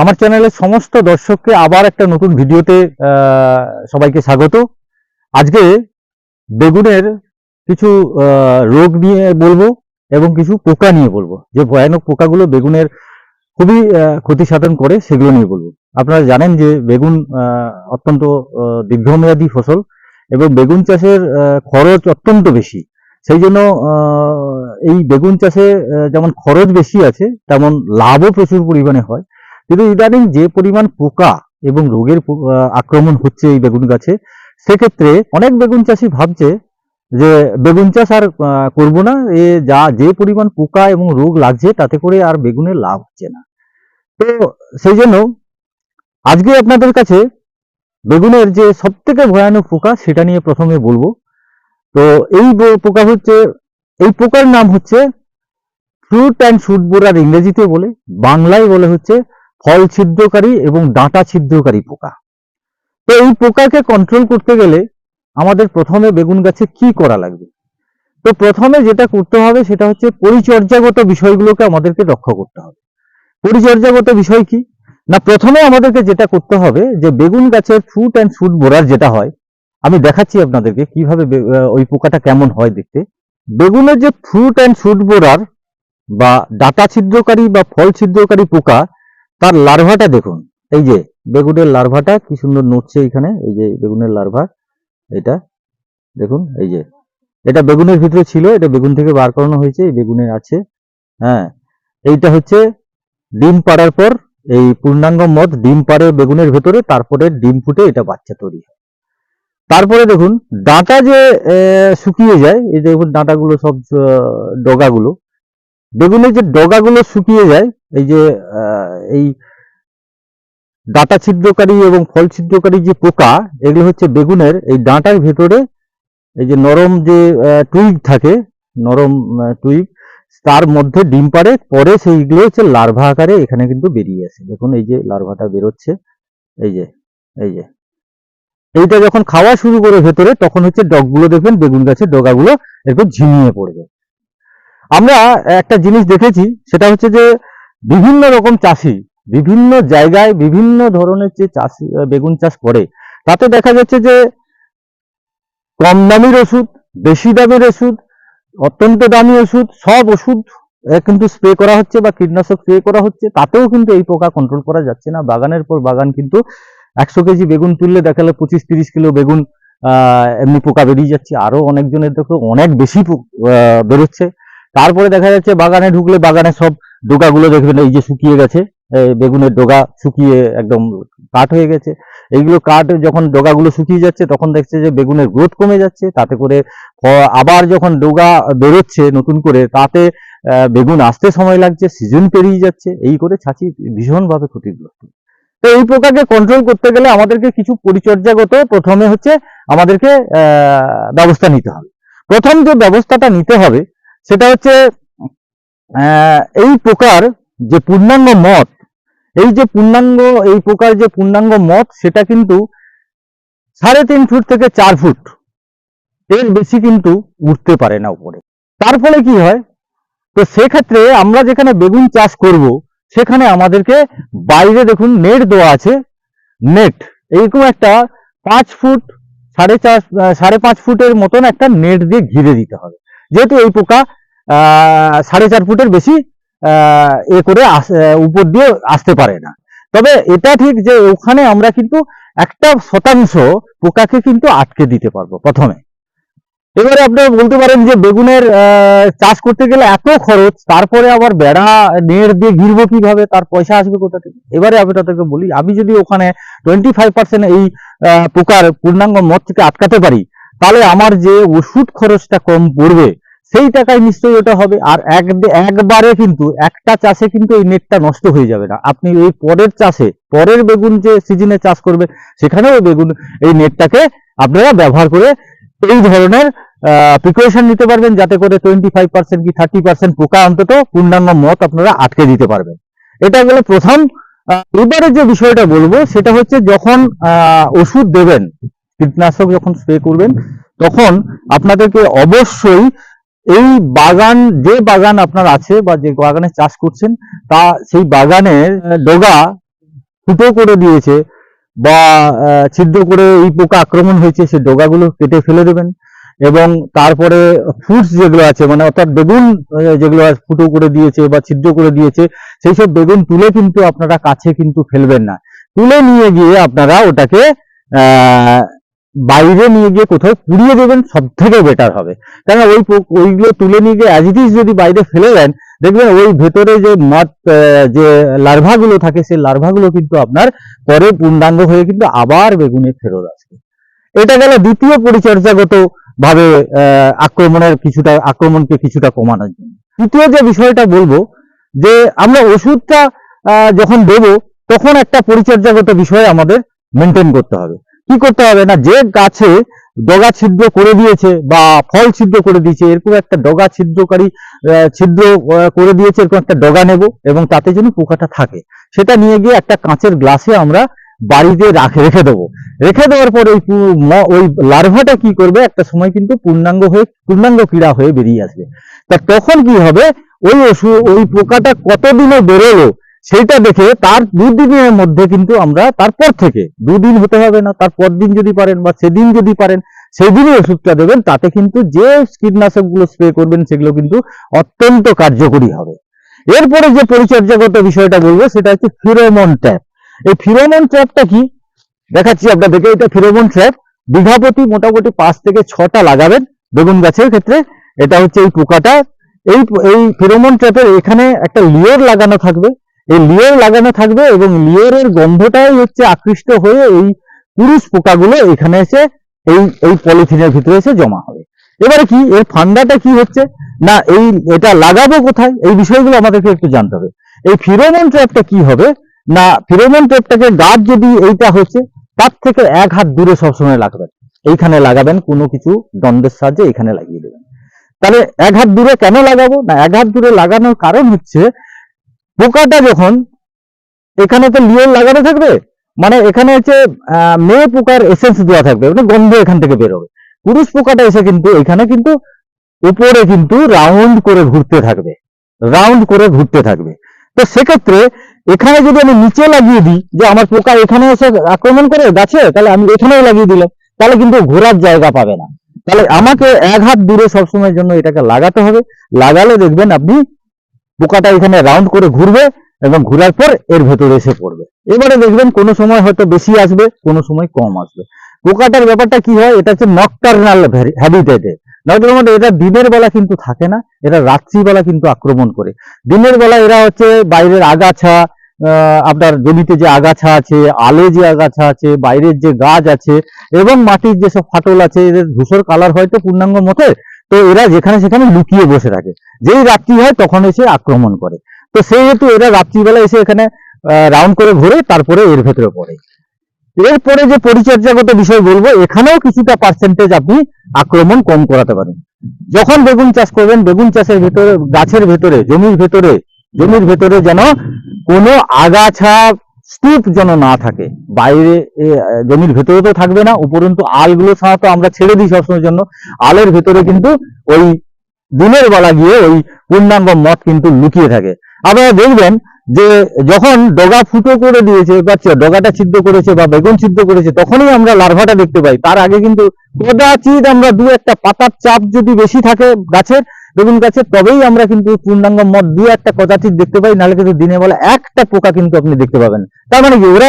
আমার চ্যানেলের সমস্ত দর্শককে আবার একটা নতুন ভিডিওতে সবাইকে স্বাগত। আজকে বেগুনের কিছু রোগ নিয়ে বলব এবং কিছু পোকা নিয়ে বলব। যে ভয়ানক পোকাগুলো বেগুনের খুবই ক্ষতি সাধন করে, সেগুলো নিয়ে বলব। আপনারা জানেন যে বেগুন অত্যন্ত দীর্ঘমেয়াদী ফসল এবং বেগুন চাষের খরচ অত্যন্ত বেশি। সেই জন্য এই বেগুন চাষে যেমন খরচ বেশি আছে, তেমন লাভও প্রচুর পরিমাণে হয়। কিন্তু ইদানিং যে পরিমাণ পোকা এবং রোগের আক্রমণ হচ্ছে এই বেগুন গাছে, সেক্ষেত্রে অনেক বেগুন চাষি ভাবছে যে বেগুন চাষ আর করব না, এ যা, যে পরিমাণ পোকা এবং রোগ লাগছে তাতে করে আর বেগুনের লাভ হচ্ছে না। তো সেই জন্য আজকে আপনাদের কাছে বেগুনের যে সব থেকে ভয়ানক পোকা সেটা নিয়ে প্রথমে বলব। তো এই পোকা হচ্ছে, এই পোকার নাম হচ্ছে ফ্রুট অ্যান্ড শুট বোরার ইংরেজিতে বলে, বাংলায় বলে হচ্ছে ফল ছিদ্রকারী এবং ডাঁটা ছিদ্রকারী পোকা। তো এই পোকাকে কন্ট্রোল করতে গেলে আমাদের প্রথমে বেগুন গাছে কি করা লাগবে? তো প্রথমে যেটা করতে হবে সেটা হচ্ছে পরিচর্যাগত বিষয়গুলোকে আমাদেরকে লক্ষ্য করতে হবে। পরিচর্যাগত বিষয় কি? না, প্রথমে আমাদেরকে যেটা করতে হবে যে বেগুন গাছের ফ্রুট অ্যান্ড শুট বোরার যেটা হয়, আমি দেখাচ্ছি আপনাদেরকে কীভাবে ওই পোকাটা কেমন হয় দেখতে। বেগুনের যে ফ্রুট অ্যান্ড শুট বোরার বা ডাটা ছিদ্রকারী বা ফল ছিদ্রকারী পোকা তার লার্ভাটা দেখুন। এই যে বেগুনের লার্ভাটা কি সুন্দর নড়ছে এখানে। এই যে বেগুনের লার্ভা এটা দেখুন, এই যে। এটা বেগুনের ভিতরে ছিল, এটা বেগুন থেকে বার করানো হয়েছে, এই বেগুনে আছে। হ্যাঁ এইটা হচ্ছে ডিম পাড়ার পর, এই পূর্ণাঙ্গ মদ ডিম পাড়ে বেগুনের ভেতরে, তারপরে ডিম ফুটে এটা বাচ্চা তৈরি তারপরে দেখুন, ডাঁটা যে শুকিয়ে যায়, এই দেখুন ডাঁটাগুলো সব ডগাগুলো। বেগুনের যে ডগাগুলো শুকিয়ে যায় এই যে এই ডাঁটা ছিদ্রকারী এবং ফল ছিদ্রকারী যে পোকা, এগুলো হচ্ছে বেগুনের, এই ডাঁটার ভেতরে এই যে নরম যে টুইগ থাকে, নরম টুইগ, তার মধ্যে ডিম পাড়ে, পরে সেইগুলো হচ্ছে লার্ভা আকারে এখানে কিন্তু বেরিয়ে আসে। দেখুন এই যে লার্ভাটা বেরোচ্ছে, এই যে এই যে। এইটা যখন খাওয়া শুরু করে ভেতরে, তখন হচ্ছে ডগগুলো দেখবেন, বেগুন গাছের ডগাগুলো একটু ঝিমিয়ে পড়বে। আমরা একটা জিনিস দেখেছি, সেটা হচ্ছে যে বিভিন্ন রকম চাষি, বিভিন্ন জায়গায় বিভিন্ন ধরনের যে চাষি বেগুন চাষ করে, তাতে দেখা যাচ্ছে যে কম দামির ওষুধ, বেশি দামের ওষুধ, অত্যন্ত দামি ওষুধ, সব ওষুধ কিন্তু স্প্রে করা হচ্ছে বা কীটনাশক স্প্রে করা হচ্ছে, তাতেও কিন্তু এই পোকা কন্ট্রোল করা যাচ্ছে না। বাগানের পর বাগান কিন্তু একশো কেজি বেগুন তুললে দেখা দেখালে পঁচিশ তিরিশ কিলো বেগুন এমনি পোকা বেরিয়ে যাচ্ছে। আরও অনেকজনের দেখো অনেক বেশি বেরোচ্ছে। তারপরে দেখা যাচ্ছে বাগানে ঢুকলে বাগানে সব ডোকাগুলো দেখবেন, এই যে শুকিয়ে গেছে বেগুনের ডোগা শুকিয়ে একদম কাঠ হয়ে গেছে। এইগুলো কাঠ যখন ডোগাগুলো শুকিয়ে যাচ্ছে, তখন দেখছে যে বেগুনের গ্রোথ কমে যাচ্ছে। তাতে করে আবার যখন ডোগা বেরোচ্ছে নতুন করে, তাতে বেগুন আসতে সময় লাগছে, সিজন পেরিয়ে যাচ্ছে। এই করে ছাঁচি ভীষণভাবে ক্ষতিগ্রস্ত। তো এই প্রকারকে কন্ট্রোল করতে গেলে আমাদেরকে কিছু পরিচর্যাগত প্রথমে হচ্ছে আমাদেরকে ব্যবস্থা নিতে হবে। প্রথম যে ব্যবস্থাটা নিতে হবে, সেটা হচ্ছে এই পোকার যে পূর্ণাঙ্গ মত, এই যে পূর্ণাঙ্গ, এই প্রকার যে পূর্ণাঙ্গ মত, সেটা কিন্তু সাড়ে তিন ফুট থেকে চার ফুট। এর বেশি কিন্তু উঠতে পারে না উপরে। তার ফলে কি হয়? তো সেক্ষেত্রে আমরা যেখানে বেগুন চাষ করব, সেখানে আমাদেরকে বাইরে দেখুন নেট দেওয়া আছে। নেট, এইরকম একটা পাঁচ ফুট, সাড়ে চার সাড়ে পাঁচ ফুটের মতন একটা নেট দিয়ে ঘিরে দিতে হবে। যেহেতু এই পোকা সাড়ে চার ফুটের বেশি এ করে উপর দিয়ে আসতে পারে না। তবে এটা ঠিক যে ওখানে আমরা কিন্তু একটা শতাংশ পোকাকে কিন্তু আটকে দিতে পারব প্রথমে। এবারে আপনারা বলতে পারেন যে বেগুনের চাষ করতে গেলে এত খরচ, তারপরে আবার বেড়া নেট দিয়ে ঘিরবো কীভাবে, তার পয়সা আসবে কোথা থেকে? এবারে আমি তাদেরকে বলি, আমি যদি ওখানে টোয়েন্টি ফাইভ পার্সেন্ট এই পোকার পূর্ণাঙ্গ মদ থেকে আটকাতে পারি, তাহলে আমার যে ওষুধ খরচটা কম পড়বে সেই টাকায় নিশ্চয়ই ওটা হবে। আর এক একবারে কিন্তু একটা চাষে কিন্তু এই নেটটা নষ্ট হয়ে যাবে না। আপনি ওই পরের চাষে, পরের বেগুন যে সিজনে চাষ করবে, সেখানেও বেগুন, এই নেটটাকে আপনারা ব্যবহার করে এই ধরনের প্রিকশন নিতে পারবেন যাতে করে টোয়েন্টি ফাইভ পার্সেন্ট কি থার্টি পার্সেন্ট পোকা অন্তত পূর্ণাঙ্গ মত আপনারা আটকে দিতে পারবেন। এটা গেলে প্রথম। এবারে যে বিষয়টা বলব, সেটা হচ্ছে যখন ওষুধ দেবেন, কীটনাশক যখন স্প্রে করবেন, তখন আপনাদেরকে অবশ্যই এই বাগান, যে বাগান আপনার আছে বা যে বাগানে চাষ করছেন, তা সেই বাগানের ডগা ফুটো করে দিয়েছে বা ছিদ্র করে এই পোকা আক্রমণ হয়েছে, সেই ডগাগুলো কেটে ফেলে দেবেন এবং তারপরে ফ্রুটস যেগুলো আছে মানে অর্থাৎ বেগুন যেগুলো ফুটো করে দিয়েছে বা ছিদ্র করে দিয়েছে, সেই সব বেগুন তুলে কিন্তু আপনারা কাছে কিন্তু ফেলবেন না। তুলে নিয়ে গিয়ে আপনারা ওটাকে বাইরে নিয়ে গিয়ে কোথাও পুড়িয়ে দেবেন সব থেকে বেটার হবে। কারণ ওই ওইগুলো তুলে নিয়ে গিয়ে অ্যাজ ইট ইজ যদি বাইরে ফেলে দেন, দেখবেন ওই ভেতরে যে মদ যে লার্ভাগুলো থাকে, সেই লার্ভাগুলো কিন্তু আপনার পরে পূর্ণাঙ্গ হয়ে কিন্তু আবার বেগুনে ফেরত আসবে। এটা গেল দ্বিতীয় পরিচর্যাগত ভাবে আক্রমণের কিছুটা, আক্রমণকে কিছুটা কমানোর জন্য। তৃতীয় যে বিষয়টা বলব, যে আমরা ওষুধটা যখন দেব, তখন একটা পরিচর্যাগত বিষয় আমাদের মেনটেন করতে হবে। কি করতে হবে? না, যে গাছে ডগা ছিদ্র করে দিয়েছে বা ফল ছিদ্র করে দিয়েছে, এরকম একটা ডগা ছিদ্রকারী ছিদ্র করে দিয়েছে, এরকম একটা ডগা নেব এবং তাতে যেন পোকাটা থাকে। সেটা নিয়ে গিয়ে একটা কাঁচের গ্লাসে আমরা বাড়িতে রাখে, রেখে দেবো। রেখে দেওয়ার পর ওই ওই লার্ভাটা কি করবে? একটা সময় কিন্তু পূর্ণাঙ্গ হয়ে, পূর্ণাঙ্গ ক্রীড়া হয়ে বেরিয়ে আসবে। তা তখন কি হবে? ওই ওষুধ, ওই পোকাটা কতদিনে বেরোলো? সেইটা দেখে তার দুদিনের মধ্যে কিন্তু আমরা তারপর থেকে দুদিন হতে হবে না তারপর দিন যদি পারেন বা সেদিন যদি পারেন, সেদিনই ওষুধটা দেবেন, তাতে কিন্তু যে কীটনাশকগুলো স্প্রে করবেন সেগুলো কিন্তু অত্যন্ত কার্যকরী হবে। এরপরে যে পরিচর্যাগত বিষয়টা বলব, সেটা হচ্ছে ফিরোমন ট্র্যাপ এই ফিরোমন ট্র্যাপটা কি? দেখাচ্ছি আপনাদেরকে, এটা ফিরোমন ট্র্যাপ বিঘাপতি মোটামুটি পাঁচ থেকে ছটা লাগাবেন বেগুন গাছের ক্ষেত্রে। এটা হচ্ছে এই পোকাটা। এই এই ফিরোমন ট্র্যাপের এখানে একটা লিওর লাগানো থাকবে। এই লিওর লাগানো থাকবে এবং লিওরের গন্ধটাই হচ্ছে আকৃষ্ট হয়ে এই পুরুষ পোকাগুলো এখানে এসে এই এই পলিথিনের ভিতরে এসে জমা হবে। এবারে কি, এর ফান্ডাটা কি হচ্ছে? না, এই, এটা লাগাবো কোথায়? এই বিষয়গুলো আমাদেরকে একটু জানতে হবে। এই ফিরোমন ট্র্যাপটা কি হবে? না, ফিরোমন ট্র্যাপটাকে গাছ যদি এইটা হচ্ছে, তার থেকে এক হাত দূরে সবসময় লাগাবেন। এইখানে লাগাবেন, কোনো কিছু দণ্ডের সাহায্যে এখানে লাগিয়ে দেবেন। তাহলে এক হাত দূরে কেন লাগাবো? না, এক হাত দূরে লাগানোর কারণ হচ্ছে পোকাটা যখন এখানে তো লিওর লাগানো থাকবে মানে এখানে হচ্ছে মেয়ে পোকার এসেন্স দেওয়া থাকবে মানে গন্ধ এখান থেকে বেরোবে। পুরুষ পোকাটা এসে কিন্তু, এখানে কিন্তু উপরে কিন্তু রাউন্ড করে ঘুরতে থাকবে রাউন্ড করে ঘুরতে থাকবে। তো সেক্ষেত্রে এখানে যদি আমি নিচে লাগিয়ে দিই, যে আমার পোকা এখানে এসে আক্রমণ করে, গাছে, তাহলে আমি এখানেও লাগিয়ে দিলাম, তাহলে কিন্তু ঘোরার জায়গা পাবে না। তাহলে আমাকে এক হাত দূরে সবসময়ের জন্য এটাকে লাগাতে হবে। লাগালে দেখবেন আপনি পোকাটা এখানে রাউন্ড করে ঘুরবে এবং ঘোরার পর এর ভেতরে এসে পড়বে। এবারে দেখবেন কোনো সময় হয়তো বেশি আসবে, কোনো সময় কম আসবে। পোকাটার ব্যাপারটা কি হয়? এটা হচ্ছে নকটার্নাল হ্যাবিটেটে নকটার্নাল এটা দিনের বেলা কিন্তু থাকে না, এটা রাত্রিবেলা কিন্তু আক্রমণ করে। দিনের বেলা এরা হচ্ছে বাইরের আগাছা আপনার জমিতে যে আগাছা আছে, আলে যে আগাছা আছে, বাইরের যে গাছ আছে, এবং মাটির যেসব ফাটল আছে, এদের ধূসর কালার হয়তো পূর্ণাঙ্গ মতে তো এরা যেখানে সেখানে লুকিয়ে বসে থাকে। যেই রাত্রি হয় তখন এসে আক্রমণ করে। তো সেহেতু এরা রাত্রিবেলা এসে এখানে রাউন্ড করে ঘুরে, তারপরে এর ভেতরে পড়ে। এরপরে যে পরিচর্যাগত বিষয় বলব, এখানেও কিছুটা পার্সেন্টেজ আপনি আক্রমণ কম করাতে পারেন। যখন বেগুন চাষ করবেন, বেগুন চাষের ভেতরে, গাছের ভেতরে, জমির ভেতরে জমির ভেতরে যেন কোনো আগাছা স্তূপ যেন না থাকে। বাইরে জমির ভেতরে তো থাকবে না, উপরন্তু আলগুলো সাধারণত আমরা ছেড়ে দিই সবসময়ের জন্য। আলের ভেতরে কিন্তু ওই দিনের বেলা গিয়ে ওই পূর্ণাঙ্গ মদ কিন্তু লুকিয়ে থাকে। আপনারা দেখবেন যে যখন ডগা ফুটো করে দিয়েছে, বা ডগাটা ছিদ্র করেছে, বা বেগুন ছিদ্র করেছে, তখনই আমরা লার্ভাটা দেখতে পাই। তার আগে কিন্তু কদাচিৎ আমরা দু একটা পাতার চাপ যদি বেশি থাকে গাছের বেগুন গাছের তবেই আমরা কিন্তু পূর্ণাঙ্গ মদ দু একটা কদাচিৎ দেখতে পাই, নাহলে কিন্তু দিনের বেলা একটা পোকা কিন্তু আপনি দেখতে পাবেন। তার মানে কি? ওরা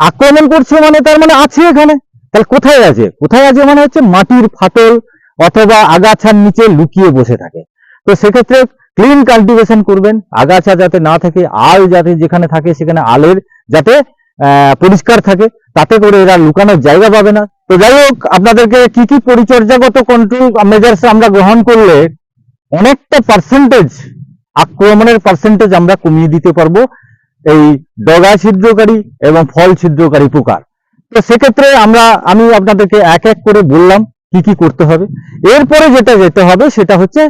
আক্রমণ করছে মানে তার মানে আছে এখানে। তাহলে কোথায় আছে? কোথায় আছে মানে হচ্ছে মাটির ফাটল অথবা আগাছার নিচে লুকিয়ে বসে থাকে। তো সেক্ষেত্রে ক্লিন কাল্টিভেশন করবেন, আগাছা যাতে না থাকে, আল যাতে যেখানে থাকে সেখানে আলের যাতে পরিষ্কার থাকে, তাতে করে এরা লুকানোর জায়গা পাবে না। তো যাই হোক, আপনাদেরকে কি কি পরিচর্যাগত কন্ট্রোল মেজার্স আমরা গ্রহণ করলে অনেকটা পার্সেন্টেজ আক্রমণের পার্সেন্টেজ আমরা কমিয়ে দিতে পারব এই ডগা ছিদ্রকারী এবং ফল ছিদ্রকারী পোকার। তো সেক্ষেত্রে আমরা, আমি আপনাদেরকে এক এক করে বললাম কি কি করতে হবে। এরপরে যেটা যেতে হবে সেটা হচ্ছে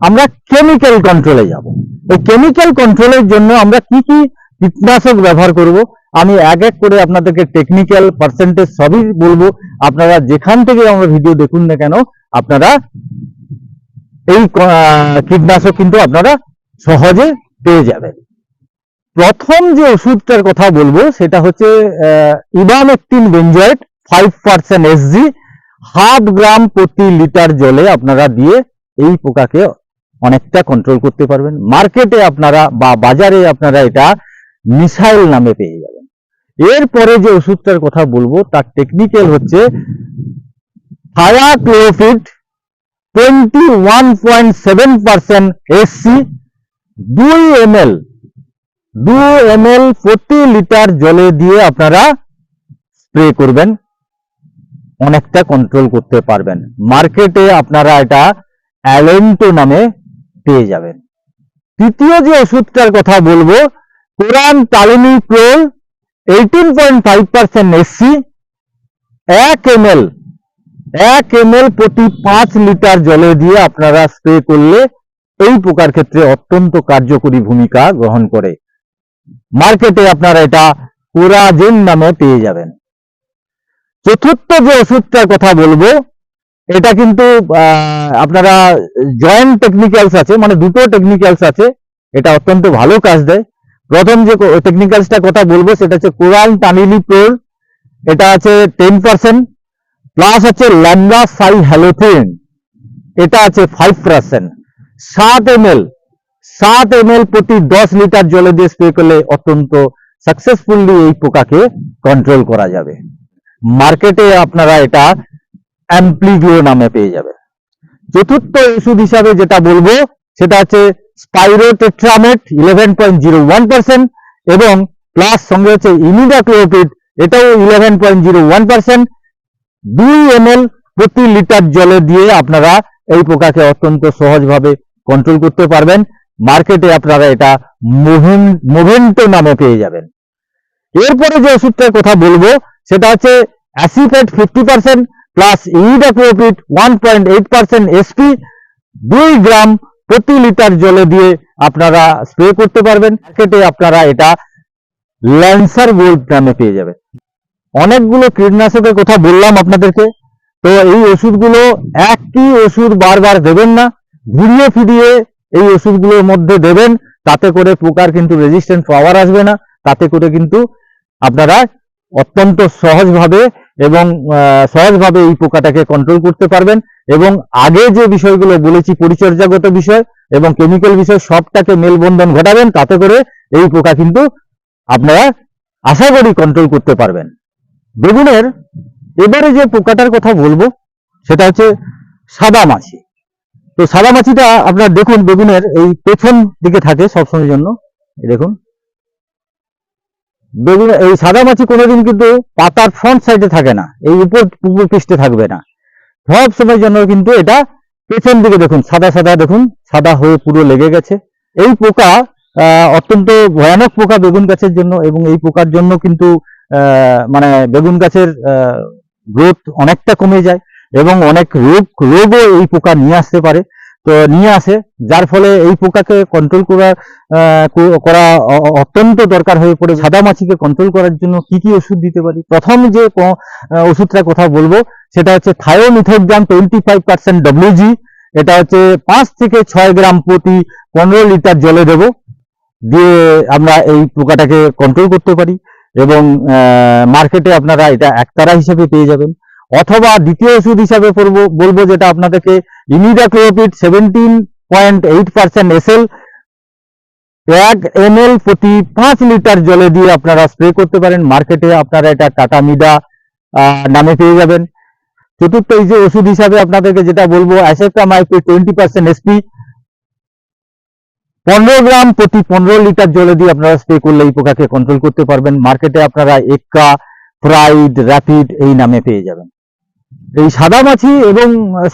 আমরা কেমিক্যাল কন্ট্রোলে যাব। এই কেমিক্যাল কন্ট্রোলের জন্য আমরা কি কি কীটনাশক ব্যবহার করব, আমি এক এক করে আপনাদেরকে টেকনিক্যাল পার্সেন্টেজ সবই বলব। আপনারা যেখান থেকে আমরা ভিডিও দেখুন না কেন, আপনারা এই কীটনাশক কিন্তু আপনারা সহজে পেয়ে যাবেন। প্রথম যে ওষুধটার কথা বলব, সেটা হচ্ছে emamectin benzoate, five percent SG half gram প্রতি লিটার জলে আপনারা দিয়ে এই পোকাকে অনেকটা কন্ট্রোল করতে পারবেন। মার্কেটে আপনারা বা বাজারে আপনারা এটা মিসাইল নামে পেয়ে যাবেন। এরপরে যে ওষুধটার কথা বলব, তার টেকনিক্যাল হচ্ছে thiacloprid twenty one point seven percent SC দুই এম এল দু প্রতি লিটার জলে দিয়ে আপনারা স্প্রে করবেন, অনেকটা কন্ট্রোল করতে পারবেন। মার্কেটে আপনারা এটা অ্যালেন্টো নামে পেয়ে যাবেন। তৃতীয় যে ওষুধটার কথা বলব chlorantraniliprole eighteen point five percent SC এক এম এল এক এম প্রতি পাঁচ লিটার জলে দিয়ে আপনারা স্প্রে করলে এই পোকার ক্ষেত্রে অত্যন্ত কার্যকরী ভূমিকা গ্রহণ করে। মার্কেটে আপনারা এটা কোরাজেন নামে পেয়ে যাবেন। চতুর্থ যে ওষুধটার কথা বলব, এটা কিন্তু আপনারা জয়েন্ট টেকনিক্যালস আছে মানে দুটো টেকনিক্যালস আছে, এটা অত্যন্ত ভালো কাজ দেয়। প্রথম যে টেকনিক্যালসটা কথা বলব, সেটা হচ্ছে কোরাল টানিলি প্রোর এটা আছে টেন পার্সেন্ট প্লাস আছে ল্যামডা সাই হ্যালোথেন এটা আছে ফাইভ পার্সেন্ট সাত এম এল সাত এম এল প্রতি দশ লিটার জলে দিয়ে স্প্রে করলে অত্যন্ত সাকসেসফুলি এই পোকাকে কন্ট্রোল করা যাবে। মার্কেটে আপনারা এটা অ্যাম্প্লিগ্লো নামে পেয়ে যাবে চতুর্থ ওষুধ হিসাবে যেটা বলব, সেটা হচ্ছে spirotetramat eleven point zero one percent এবং প্লাস সঙ্গে হচ্ছে ইমিডাক্লোপিড এটাও eleven point zero one percent দুই এম প্রতি লিটার জলে দিয়ে আপনারা এই পোকাকে অত্যন্ত সহজভাবে কন্ট্রোল করতে পারবেন। মার্কেটে আপনারা এটা মোভেন মোভেন্টো নামে পেয়ে যাবেন। এরপরে যে ওষুধটার কথা বলব, সেটা হচ্ছে acephate fifty percent plus imidacloprid one point eight percent SP দুই গ্রাম প্রতি লিটার জলে দিয়ে আপনারা স্প্রে করতে পারবেন। মার্কেটে আপনারা এটা ল্যান্সার গোল্ড নামে পেয়ে যাবেন। অনেকগুলো কীটনাশকের কথা বললাম আপনাদেরকে। তো এই ওষুধগুলো একই ওষুধ বারবার দেবেন না, ঘুরিয়ে ফিরিয়ে এই ওষুধগুলোর মধ্যে দেবেন, তাতে করে পোকার কিন্তু রেজিস্ট্যান্ট পাওয়ার আসবে না, তাতে করে কিন্তু আপনারা অত্যন্ত সহজভাবে এবং সহজভাবে এই পোকাটাকে কন্ট্রোল করতে পারবেন। এবং আগে যে বিষয়গুলো বলেছি, পরিচর্যাগত বিষয় এবং কেমিক্যাল বিষয়, সবটাকে মেলবন্ধন ঘটাবেন, তাতে করে এই পোকা কিন্তু আপনারা আশা করি কন্ট্রোল করতে পারবেন। বেগুনের এবারে যে পোকাটার কথা বলব, সেটা হচ্ছে সাদা মাছি। তো সাদা মাছিটা আপনার দেখুন, বেগুনের এই পেছন দিকে থাকে সবসময়ের জন্য। দেখুন। বেগুন, এই সাদা মাছি কোনোদিন কিন্তু পাতার ফ্রন্ট সাইডে থাকে না, এই উপর উপর পৃষ্ঠে থাকবে না। সব সময়ের জন্য কিন্তু এটা পেছন দিকে দেখুন, সাদা সাদা দেখুন, সাদা হয়ে পুরো লেগে গেছে। এই পোকা অত্যন্ত ভয়ানক পোকা বেগুন গাছের জন্য এবং এই পোকার জন্য কিন্তু মানে বেগুন গাছের গ্রোথ অনেকটা কমে যায় এবং অনেক রোগ, রোগও এই পোকা নিয়ে আসতে পারে। তো নিয়ে আসে, যার ফলে এই পোকাকে কন্ট্রোল করা করা অত্যন্ত দরকার হয়ে পড়ে। সাদা মাছিকে কন্ট্রোল করার জন্য কি কি ওষুধ দিতে পারি? প্রথম যে ওষুধটার কথা বলব, সেটা হচ্ছে thiamethoxam twenty five percent WG এটা হচ্ছে পাঁচ থেকে ছয় গ্রাম প্রতি পনেরো লিটার জলে দেব। দিয়ে আমরা এই পোকাটাকে কন্ট্রোল করতে পারি। এবং মার্কেটে আপনারা এটা একতারা হিসেবে পেয়ে যাবেন। অথবা দ্বিতীয় ওষুধ হিসাবে বলব যেটা আপনাদেরকে imidacloprid seventeen point eight percent SL এক এম প্রতি পাঁচ লিটার জলে দিয়ে আপনারা স্প্রে করতে পারেন। মার্কেটে আপনারা এটা টাটা মিডা নামে পেয়ে যাবেন। চতুর্থ এই যে ওষুধ হিসাবে আপনাদেরকে যেটা বলব অ্যাসেপ্টামাইপে টোয়েন্টি পার্সেন্ট এসপি পনেরো গ্রাম প্রতি পনেরো লিটার জলে দিয়ে আপনারা স্প্রে করলে এই পোকাকে কন্ট্রোল করতে পারবেন। মার্কেটে আপনারা এক্কা, ফ্রাইড র্যাপিড এই নামে পেয়ে যাবেন। এই সাদা মাছি এবং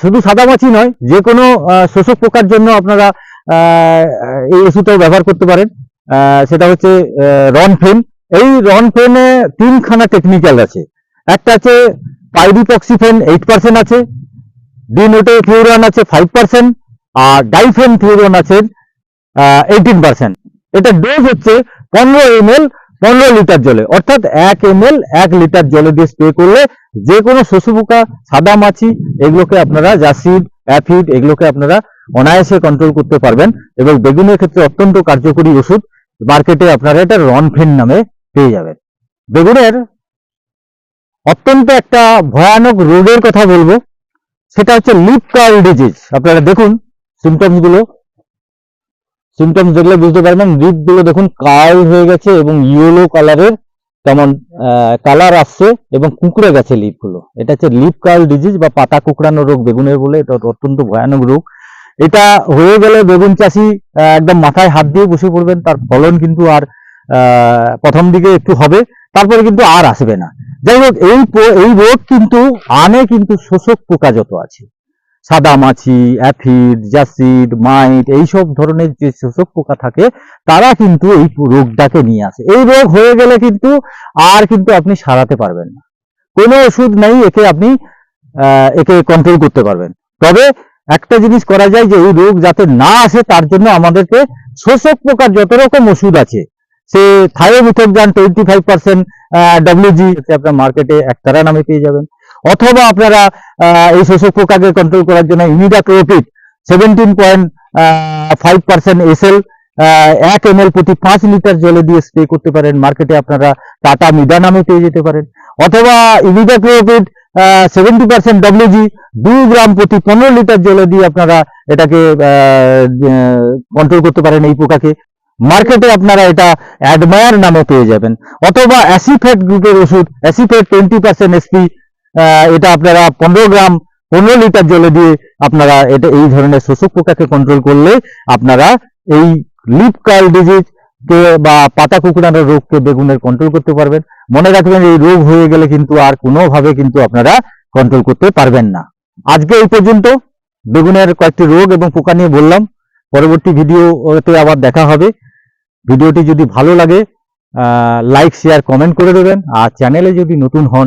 শুধু সাদা মাছি নয় যে কোনো শোষক পোকার জন্য আপনারা এই ওষুধটাও ব্যবহার করতে পারেন। সেটা হচ্ছে রনফেন এই রন রনফেনে তিনখানা টেকনিক্যাল আছে। একটা আছে পাইরিপক্সিফেন এইট পার্সেন্ট আছে ডিনোটে ফিউরন আছে ফাইভ পার্সেন্ট আর ডাইফেন ফিউরন আছে এইটিন পার্সেন্ট এটা ডোজ হচ্ছে পনেরো এম এল পনেরো লিটার জলে। অর্থাৎ এক এম এল এক লিটার জলে দিয়ে স্প্রে করলে যে কোনো শোষক পোকা, সাদা মাছি, এগুলোকে আপনারা জাসিড, অ্যাফিড, এগুলোকে আপনারা অনায়াসে কন্ট্রোল করতে পারবেন এবং বেগুনের ক্ষেত্রে অত্যন্ত কার্যকরী ওষুধ। মার্কেটে আপনারা এটা রনফেন নামে পেয়ে যাবেন। বেগুনের অত্যন্ত একটা ভয়ানক রোগের কথা বলব, সেটা হচ্ছে লিপ কার্ল ডিজিজ আপনারা দেখুন সিমটমসগুলো। সিমটমস দেখলে বুঝতে পারবেনগুলো দেখুন কার্ল হয়ে গেছে এবং ইয়েলো কালারের তেমন কালার আসছে এবং কুঁকড়ে গেছে লিপগুলো। এটা হচ্ছে লিপ কার্ল ডিজিজ বা পাতা কুকড়ানো রোগ, বেগুনের বলে, এটা অত্যন্ত ভয়ানক রোগ। এটা হয়ে গেলে বেগুন চাষি একদম মাথায় হাত দিয়ে বসে পড়বেন, তার ফলন কিন্তু আর প্রথম দিকে একটু হবে, তারপরে কিন্তু আর আসবে না। যাই হোক, এই এই রোগ কিন্তু আনে কিন্তু শোষক পোকা যত আছে। সাদা মাছি অ্যাফিড, জাসিড, মাইট এইসব ধরনের যে শোষক পোকা থাকে, তারা কিন্তু এই রোগটাকে নিয়ে আসে। এই রোগ হয়ে গেলে কিন্তু আর কিন্তু আপনি সারাতে পারবেন না। কোনো ওষুধ নেই, একে আপনি একে কন্ট্রোল করতে পারবেন। তবে একটা জিনিস করা যায় যে, এই রোগ যাতে না আসে, তার জন্য আমাদেরকে শোষক পোকার যত রকম ওষুধ আছে, সে thiamethoxam twenty five percent WG আপনার মার্কেটে একতারা নামে পেয়ে যাবেন। অথবা আপনারা এই শোষক পোকাকে কন্ট্রোল করার জন্য imidacloprid seventeen point five percent SL এক এম প্রতি পাঁচ লিটার জলে দিয়ে স্প্রে করতে পারেন। মার্কেটে আপনারা টাটা মিডা নামে পেয়ে যেতে পারেন। অথবা ইমিডাক্লোপিড সেভেন্টি পার্সেন্ট ডব্লিউজি দুই গ্রাম প্রতি পনেরো লিটার জলে দিয়ে আপনারা এটাকে কন্ট্রোল করতে পারেন এই পোকাকে। মার্কেটে আপনারা এটা অ্যাডমায়ার নামে পেয়ে যাবেন। অথবা অ্যাসিফেট গ্রুপের ওষুধ অ্যাসিফেট টোয়েন্টি পার্সেন্ট এসপি এটা আপনারা পনেরো গ্রাম, পনেরো লিটার জলে দিয়ে আপনারা এটা এই ধরনের শোষক পোকাকে কন্ট্রোল করলে আপনারা এই লিপ কার্ল ডিজিজ কে বা পাতা কুকুরানোর রোগকে বেগুনের কন্ট্রোল করতে পারবেন। মনে রাখবেন, এই রোগ হয়ে গেলে কিন্তু আর কোনোভাবে কিন্তু আপনারা কন্ট্রোল করতে পারবেন না। আজকে এই পর্যন্ত বেগুনের কয়েকটি রোগ এবং পোকা নিয়ে বললাম। পরবর্তী ভিডিওতে আবার দেখা হবে। ভিডিওটি যদি ভালো লাগে লাইক শেয়ার কমেন্ট করে দেবেন। আর চ্যানেলে যদি নতুন হন